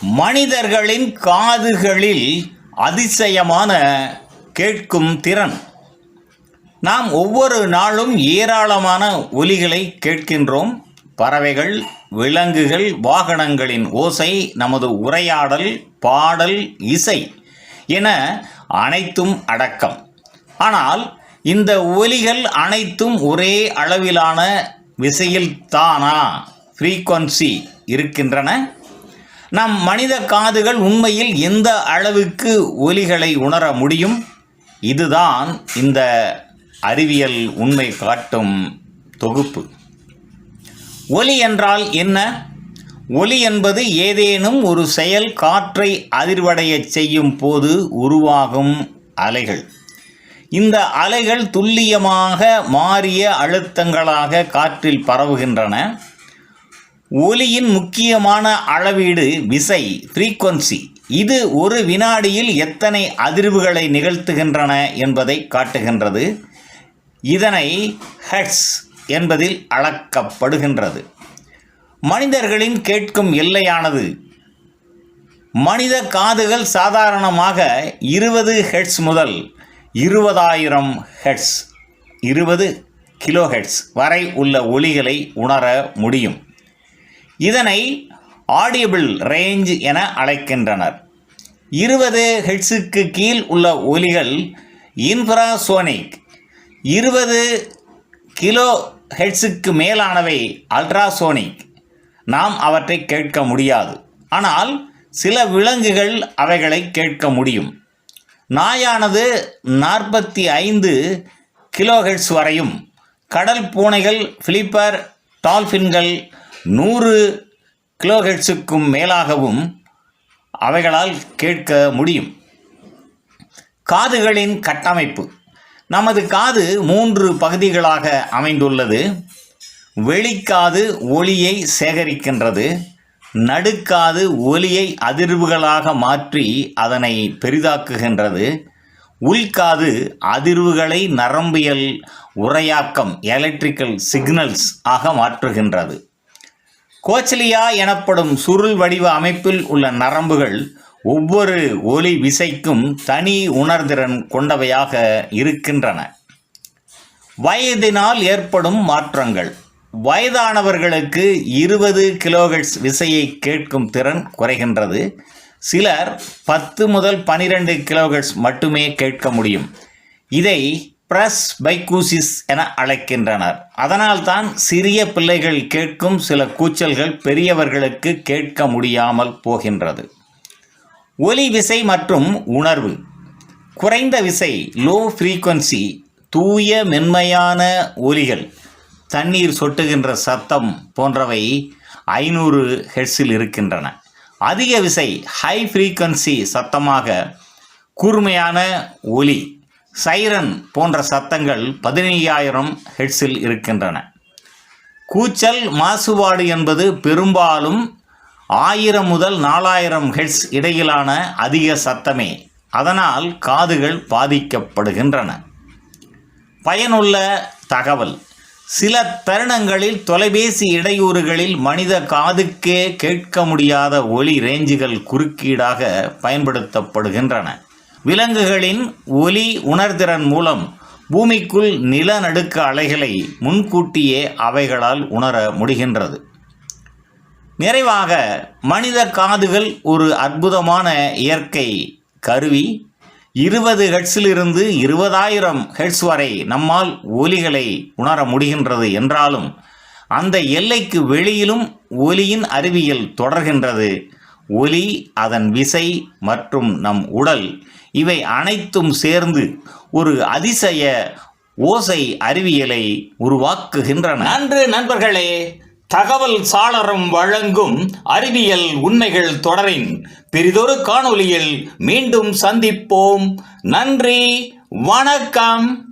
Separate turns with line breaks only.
மனிதர்களின் காதுகளில் அதிசயமான கேட்கும் திறன். நாம் ஒவ்வொரு நாளும் ஏராளமான ஒலிகளை கேட்கின்றோம். பறவைகள் விலங்குகள் வாகனங்களின் ஓசை நமது உரையாடல் பாடல் இசை என அனைத்தும் அடக்கம். ஆனால் இந்த ஒலிகள் அனைத்தும் ஒரே அளவிலான விசையில் தானா ஃப்ரீக்வன்சி இருக்கின்றன. நம் மனித காதுகள் உண்மையில் எந்த அளவுக்கு ஒலிகளை உணர முடியும்? இதுதான் இந்த அறிவியல் உண்மை காட்டும் தொகுப்பு. ஒலி என்றால் என்ன? ஒலி என்பது ஏதேனும் ஒரு செயல் காற்றை அதிர்வடையச் செய்யும் போது உருவாகும் அலைகள். இந்த அலைகள் துல்லியமாக மாறிய அழுத்தங்களாக காற்றில் பரவுகின்றன. ஒலியின் முக்கியமான அளவீடு விசை ஃப்ரீக்வன்சி இது ஒரு வினாடியில் எத்தனை அதிர்வுகளை நிகழ்த்துகின்றன என்பதை காட்டுகின்றது. இதனை ஹெட்ஸ் என்பதில் அளக்கப்படுகின்றது. மனிதர்களின் கேட்கும் எல்லையானது. மனித காதுகள் சாதாரணமாக இருபது ஹெட்ஸ் முதல் இருபதாயிரம் ஹெட்ஸ் இருபது கிலோ ஹெட்ஸ் வரை உள்ள ஒலிகளை உணர முடியும். இதனை ஆடியபிள் ரேஞ்ச் என அழைக்கின்றனர். இருபது ஹெட்ஸுக்கு கீழ் உள்ள ஒலிகள் இன்ஃப்ராசோனிக். இருபது கிலோ ஹெட்ஸுக்கு மேலானவை அல்ட்ராசோனிக். நாம் அவற்றை கேட்க முடியாது. ஆனால் சில விலங்குகள் அவைகளை கேட்க முடியும். நாயானது நாற்பத்தி ஐந்து கிலோஹெட்ஸ் வரையும். கடல் பூனைகள் ஃபிலிப்பர் டால்ஃபின்கள் நூறு கிலோஹெட்ஸுக்கும் மேலாகவும் அவைகளால் கேட்க முடியும். காதுகளின் கட்டமைப்பு. நமது காது மூன்று பகுதிகளாக அமைந்துள்ளது. வெளிக்காது ஒளியை சேகரிக்கின்றது. நடுக்காது ஒலியை அதிர்வுகளாக மாற்றி அதனை பெரிதாக்குகின்றது. உள்காது அதிர்வுகளை நரம்பியல் உரையாக்கம் எலக்ட்ரிக்கல் சிக்னல்ஸ் ஆக மாற்றுகின்றது. கோச்சலியா எனப்படும் சுருள் வடிவ அமைப்பில் உள்ள நரம்புகள் ஒவ்வொரு ஒலி விசைக்கும் தனி உணர்திறன் கொண்டவையாக இருக்கின்றன. வயதினால் ஏற்படும் மாற்றங்கள். வயதானவர்களுக்கு இருபது கிலோஹெட்ஸ் விசையை கேட்கும் திறன் குறைகின்றது. சிலர் பத்து முதல் பனிரெண்டு கிலோஹெட்ஸ் மட்டுமே கேட்க முடியும். இதை பிரஸ் பைக்கூசிஸ் என அழைக்கின்றனர். அதனால்தான் சிறிய பிள்ளைகள் கேட்கும் சில கூச்சல்கள் பெரியவர்களுக்கு கேட்க முடியாமல் போகின்றது. ஒலி விசை மற்றும் உணர்வு. குறைந்த விசை லோ ஃப்ரீக்வன்சி தூய மென்மையான ஒலிகள் தண்ணீர் சொட்டுகின்ற சத்தம் போன்றவை ஐநூறு ஹெட்ஸில் இருக்கின்றன. அதிக விசை ஹை ஃப்ரீக்வன்சி சத்தமாக கூர்மையான ஒலி சைரன் போன்ற சத்தங்கள் பதினையாயிரம் ஹெட்ஸில் இருக்கின்றன. கூச்சல் மாசுபாடு என்பது பெரும்பாலும் ஆயிரம் முதல் நாலாயிரம் ஹெட்ஸ் இடையிலான அதிக சத்தமே. அதனால் காதுகள் பாதிக்கப்படுகின்றன. பயனுள்ள தகவல். சில தருணங்களில் தொலைபேசி இடையூறுகளில் மனித காதுக்கே கேட்க முடியாத ஒளி ரேஞ்சுகள் குறுக்கீடாக பயன்படுத்தப்படுகின்றன. விலங்குகளின் ஒலி உணர்திறன் மூலம் பூமிக்குள் நிலநடுக்க அலைகளை முன்கூட்டியே அவைகளால் உணர முடிகின்றது. நிறைவாக மனித காதுகள் ஒரு அற்புதமான இயற்கை கருவி. இருபது ஹெட்ஸிலிருந்து இருபதாயிரம் ஹெட்ஸ் வரை நம்மால் ஒலிகளை உணர முடிகின்றது என்றாலும் அந்த எல்லைக்கு வெளியிலும் ஒலியின் அறிவியல் தொடர்கின்றது. ஒலி அதன் விசை மற்றும் நம் உடல் இவை அனைத்தும் சேர்ந்து ஒரு அதிசய ஓசை அறிவியலை உருவாக்குகின்றன. நன்று நண்பர்களே தகவல் சாளரம் வழங்கும் அறிவியல் உண்மைகள் தொடரின் பெரிதொரு காணொலியில் மீண்டும் சந்திப்போம். நன்றி வணக்கம்.